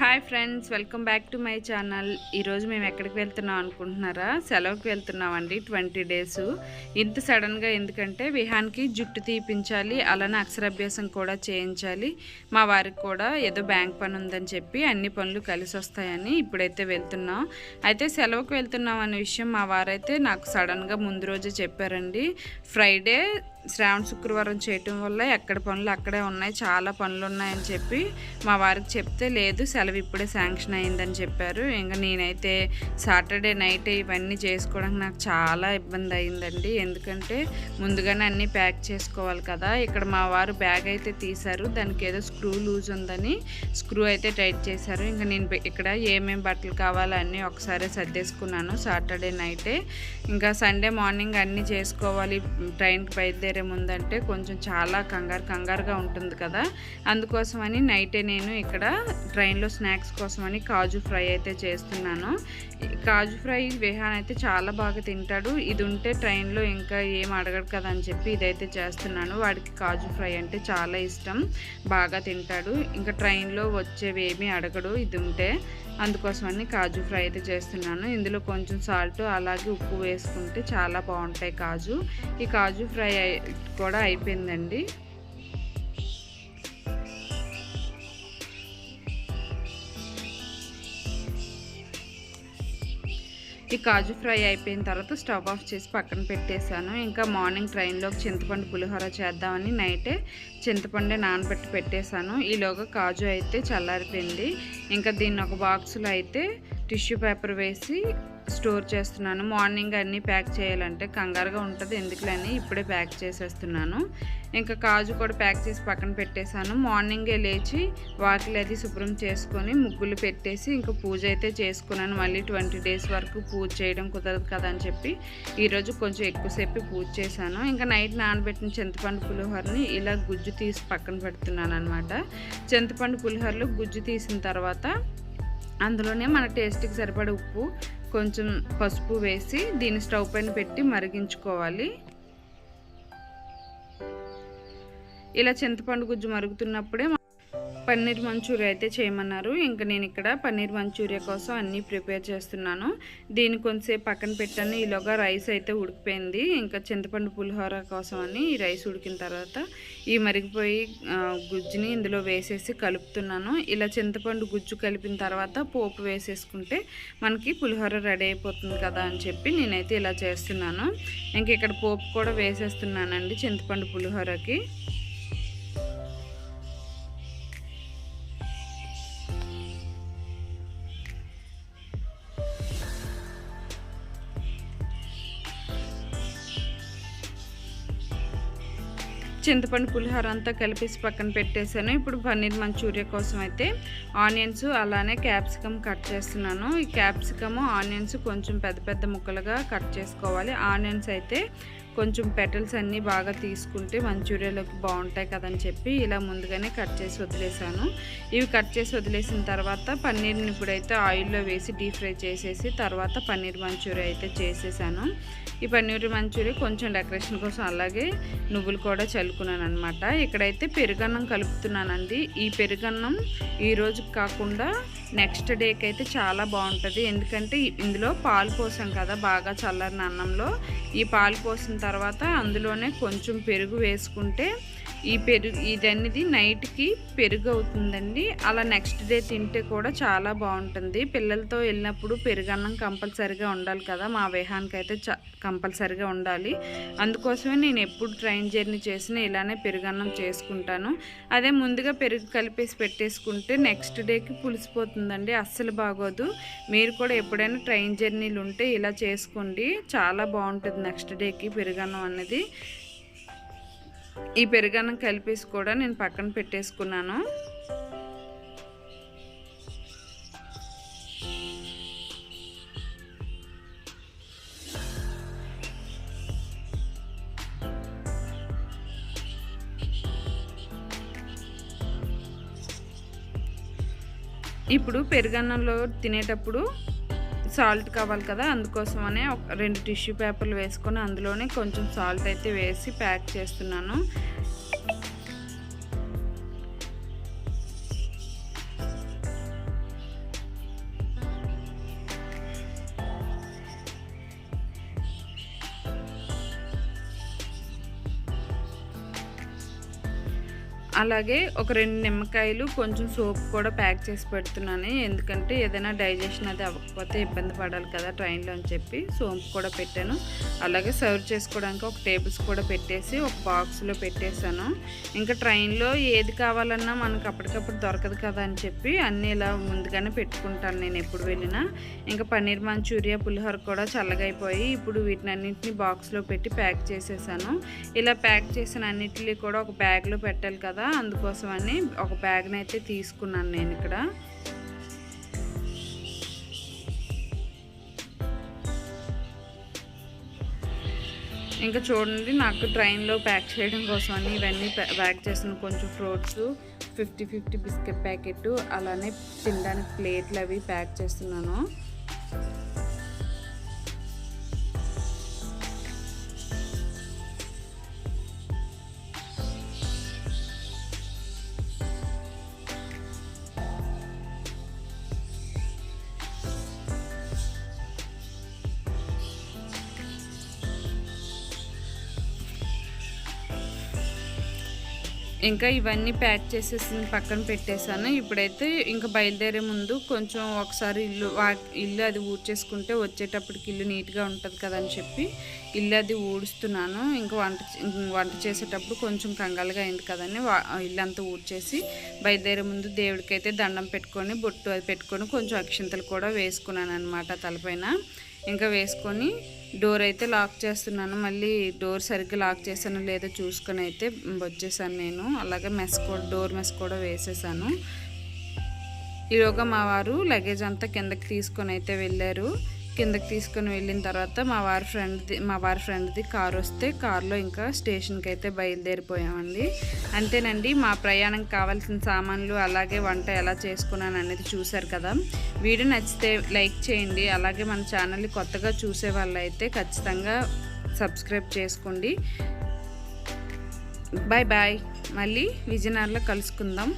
Hi friends welcome back to my channel. ఈరోజు మేము ఎక్కడికి వెళ్తున్నాం అనుకుంటున్నారా? సెలవుకి వెళ్తున్నామండి ట్వంటీ డేస్. ఇంత సడన్గా ఎందుకంటే విహాన్కి జుట్టు తీపించాలి అలానే అక్షరాభ్యాసం కూడా చేయించాలి. మా వారికి కూడా ఏదో బ్యాంక్ పని ఉందని చెప్పి అన్ని పనులు కలిసి వస్తాయని ఇప్పుడైతే వెళ్తున్నాం. అయితే సెలవుకి వెళ్తున్నాం అనే విషయం మా వారైతే నాకు సడన్గా ముందు రోజే చెప్పారండి. ఫ్రైడే శ్రావణ శుక్రవారం చేయటం వల్ల ఎక్కడ పనులు అక్కడే ఉన్నాయి చాలా పనులు ఉన్నాయని చెప్పి మా వారికి చెప్తే లేదు సెలవు ఇప్పుడే శాంక్షన్ అయిందని చెప్పారు. ఇంకా నేనైతే సాటర్డే నైట్ ఇవన్నీ చేసుకోవడానికి నాకు చాలా ఇబ్బంది అయిందండి. ఎందుకంటే ముందుగానే అన్నీ ప్యాక్ చేసుకోవాలి కదా ఇక్కడ మా వారు బ్యాగ్ అయితే తీశారు దానికి ఏదో స్క్రూ లూజ్ ఉందని స్క్రూ అయితే టైట్ చేశారు. ఇంకా నేను ఇక్కడ ఏమేమి బట్టలు కావాలో అన్నీ ఒకసారి సర్దేసుకున్నాను సాటర్డే నైటే. ఇంకా సండే మార్నింగ్ అన్నీ చేసుకోవాలి ట్రైన్కి బయలుదేరి ముందంటే కొంచెం చాలా కంగారు కంగారుగా ఉంటుంది కదా. అందుకోసమని నైటే నేను ఇక్కడ ట్రైన్లో స్నాక్స్ కోసమని కాజు ఫ్రై అయితే చేస్తున్నాను. కాజు ఫ్రై విహాన్ అయితే చాలా బాగా తింటాడు. ఇది ఉంటే ట్రైన్లో ఇంకా ఏం అడగడు కదా అని చెప్పి ఇదైతే చేస్తున్నాను. వాడికి కాజు ఫ్రై అంటే చాలా ఇష్టం. బాగా తింటాడు. ఇంకా ట్రైన్లో వచ్చేవి ఏమీ అడగడు ఇది ఉంటే అందుకోసమని కాజు ఫ్రై అయితే చేస్తున్నాను. ఇందులో కొంచెం సాల్ట్ అలాగే ఉప్పు వేసుకుంటే చాలా బాగుంటాయి కాజు. ఈ కాజు ఫ్రై కూడా అయిపోయిందండి. ఈ కాజు ఫ్రై అయిపోయిన తర్వాత స్టవ్ ఆఫ్ చేసి పక్కన పెట్టేశాను. ఇంకా మార్నింగ్ ట్రైన్లోకి చింతపండు పులిహోర చేద్దామని నైటే చింతపండు నానబెట్టి పెట్టేశాను. ఈలోగా కాజు అయితే చల్లారిపోయింది. ఇంకా దీన్ని ఒక బాక్స్లో అయితే టిష్యూ పేపర్ వేసి స్టోర్ చేస్తున్నాను. మార్నింగ్ అన్నీ ప్యాక్ చేయాలంటే కంగారుగా ఉంటుంది. ఎందుకులని ఇప్పుడే ప్యాక్ చేసేస్తున్నాను. ఇంకా కాజు కూడా ప్యాక్ చేసి పక్కన పెట్టేశాను. మార్నింగే లేచి వాకిలి అది శుభ్రం చేసుకొని ముగ్గులు పెట్టేసి ఇంకా పూజ అయితే చేసుకున్నాను. మళ్ళీ ట్వంటీ డేస్ వరకు పూజ చేయడం కుదరదు కదా అని చెప్పి ఈరోజు కొంచెం ఎక్కువసేపు పూజ చేశాను. ఇంకా నైట్ నానబెట్టిన చింతపండు పులిహోరని ఇలా గుజ్జు తీసి పక్కన పెడుతున్నాను అనమాట చింతపండు పులిహోరలో గుజ్జు తీసిన తర్వాత అందులోనే మన టేస్ట్కి సరిపడే ఉప్పు కొంచెం పసుపు వేసి దీన్ని స్టవ్ పైన పెట్టి మరిగించుకోవాలి. ఇలా చింతపండు గుజ్జు మరుగుతున్నప్పుడే పన్నీర్ మంచూరియా అయితే చేయమన్నారు. ఇంకా నేను ఇక్కడ పన్నీర్ మంచూరియా కోసం అన్నీ ప్రిపేర్ చేస్తున్నాను. దీన్ని కొంతసేపు పక్కన పెట్టాను. ఈలోగా రైస్ అయితే ఉడికిపోయింది. ఇంకా చింతపండు పులిహోర కోసం అని ఈ రైస్ ఉడికిన తర్వాత ఈ మరిగిపోయి గుజ్జుని ఇందులో వేసేసి కలుపుతున్నాను. ఇలా చింతపండు గుజ్జు కలిపిన తర్వాత పోపు వేసేసుకుంటే మనకి పులిహోర రెడీ అయిపోతుంది కదా అని చెప్పి నేనైతే ఇలా చేస్తున్నాను. ఇంక ఇక్కడ పోపు కూడా వేసేస్తున్నానండి చింతపండు పులిహోరకి. చింతపండు పులిహోర అంతా కలిపేసి పక్కన పెట్టేశాను. ఇప్పుడు పన్నీర్ మంచూరియా కోసం అయితే ఆనియన్స్ అలానే క్యాప్సికమ్ కట్ చేస్తున్నాను. ఈ క్యాప్సికమ్ ఆనియన్స్ కొంచెం పెద్ద పెద్ద ముక్కలుగా కట్ చేసుకోవాలి. ఆనియన్స్ అయితే కొంచెం పెటల్స్ అన్నీ బాగా తీసుకుంటే మంచూరియాలోకి బాగుంటాయి కదని చెప్పి ఇలా ముందుగానే కట్ చేసి వదిలేసాను ఇవి కట్ చేసి వదిలేసిన తర్వాత పన్నీర్ని ఇప్పుడైతే ఆయిల్లో వేసి డీప్ ఫ్రై చేసేసి తర్వాత పన్నీర్ మంచూరియా అయితే చేసేసాను. ఈ పన్నీర్ మంచూరియా కొంచెం డెకరేషన్ కోసం అలాగే నువ్వులు కూడా చల్లుకున్నాను అనమాట ఇక్కడైతే పెరుగన్నం కలుపుతున్నానండి. ఈ పెరుగన్నం ఈరోజు కాకుండా నెక్స్ట్ డేకి అయితే చాలా బాగుంటుంది. ఎందుకంటే ఇందులో పాలు పోసాం కదా బాగా చల్లని అన్నంలో. ఈ పాలు పోసిన తర్వాత అందులోనే కొంచెం పెరుగు వేసుకుంటే ఈ పెరుగు ఇదన్నది నైట్కి పెరుగు అవుతుందండి అలా నెక్స్ట్ డే తింటే కూడా చాలా బాగుంటుంది. పిల్లలతో వెళ్ళినప్పుడు పెరుగన్నం కంపల్సరిగా ఉండాలి కదా మా విహానికి అయితే చ కంపల్సరిగా ఉండాలి. అందుకోసమే నేను ఎప్పుడు ట్రైన్ జర్నీ చేసినా ఇలానే పెరుగన్నం చేసుకుంటాను. అదే ముందుగా పెరుగు కలిపేసి పెట్టేసుకుంటే నెక్స్ట్ డేకి పులిసిపోతుందండి. అస్సలు బాగోదు. మీరు కూడా ఎప్పుడైనా ట్రైన్ జర్నీలు ఉంటే ఇలా చేసుకోండి. చాలా బాగుంటుంది నెక్స్ట్ డేకి పెరుగన్నం అనేది. ఈ పెరుగన్నం కలిపేసి కూడా నేను పక్కన పెట్టేసుకున్నాను. ఇప్పుడు పెరుగన్నంలో తినేటప్పుడు సాల్ట్ కావాలి కదా అందుకోసమనే ఒక రెండు టిష్యూ పేపర్లు వేసుకొని అందులోనే కొంచెం సాల్ట్ అయితే వేసి ప్యాక్ చేస్తున్నాను. అలాగే ఒక రెండు నిమ్మకాయలు కొంచెం సోప్ కూడా ప్యాక్ చేసి పెడుతున్నాను. ఎందుకంటే ఏదైనా డైజెషన్ అది అవ్వకపోతే ఇబ్బంది పడాలి కదా ట్రైన్లో అని చెప్పి సోంపు కూడా పెట్టాను. అలాగే సర్వ్ చేసుకోవడానికి ఒక టేబుల్స్ కూడా పెట్టేసి ఒక బాక్స్లో పెట్టేశాను. ఇంకా ట్రైన్లో ఏది కావాలన్నా మనకు అప్పటికప్పుడు దొరకదు కదా అని చెప్పి అన్నీ ఇలా ముందుగానే పెట్టుకుంటాను నేను ఎప్పుడు వెళ్ళినా. ఇంకా పన్నీర్ మంచూరియా పులిహోర కూడా చల్లగా అయిపోయి ఇప్పుడు వీటినన్నింటినీ బాక్స్లో పెట్టి ప్యాక్ చేసేసాను. ఇలా ప్యాక్ చేసిన అన్నిటినీ కూడా ఒక బ్యాగ్లో పెట్టాలి కదా అందుకోసమని ఒక బ్యాగ్ని అయితే తీసుకున్నాను నేను ఇక్కడ. ఇంకా చూడండి నాకు ట్రైన్లో ప్యాక్ చేయడం కోసం అని ఇవన్నీ ప్యాక్ చేసిన కొంచెం fruits fifty fifty biscuit packet అలానే తినడానికి ప్లేట్లు అవి ప్యాక్ చేస్తున్నాను. ఇంకా ఇవన్నీ ప్యాక్ చేసేసి పక్కన పెట్టేశాను. ఇప్పుడైతే ఇంకా బయలుదేరే ముందు కొంచెం ఒకసారి ఇల్లు వా ఇల్లు అది ఊడ్చేసుకుంటే వచ్చేటప్పటికి ఇల్లు నీట్గా ఉంటుంది కదని చెప్పి ఇల్లు అది ఊడుస్తున్నాను. ఇంకా వంట వంట చేసేటప్పుడు కొంచెం కంగాలుగా అయింది కదని ఇల్లు అంతా ఊడ్చేసి బయలుదేరే ముందు దేవుడికైతే దండం పెట్టుకొని బొట్టు అది పెట్టుకొని కొంచెం అక్షింతలు కూడా వేసుకున్నాను అనమాట తలపైన. ఇంకా వేసుకొని డోర్ అయితే లాక్ చేస్తున్నాను. మళ్ళీ డోర్ సరిగ్గా లాక్ చేశాను లేదో చూసుకొని అయితే వచ్చేసాను నేను. అలాగే మెస్ కూడా డోర్ మెస్ కూడా వేసేసాను. ఈరోగా మా వారు లగేజ్ అంతా కిందకి తీసుకొని అయితే వెళ్ళారు. కిందకి తీసుకొని వెళ్ళిన తర్వాత మా వారి ఫ్రెండ్ది మా వారి ఫ్రెండ్ది కార్ వస్తే కార్లో ఇంకా స్టేషన్కి అయితే బయలుదేరిపోయామండి. అంతేనండి మా ప్రయాణం కావాల్సిన సామాన్లు అలాగే వంట ఎలా చేసుకున్నాను అనేది చూశారు కదా. వీడియో నచ్చితే లైక్ చేయండి అలాగే మన ఛానల్ని కొత్తగా చూసే వాళ్ళైతే ఖచ్చితంగా సబ్స్క్రైబ్ చేసుకోండి. Bye bye. మళ్ళీ విజయనగరంలో కలుసుకుందాం.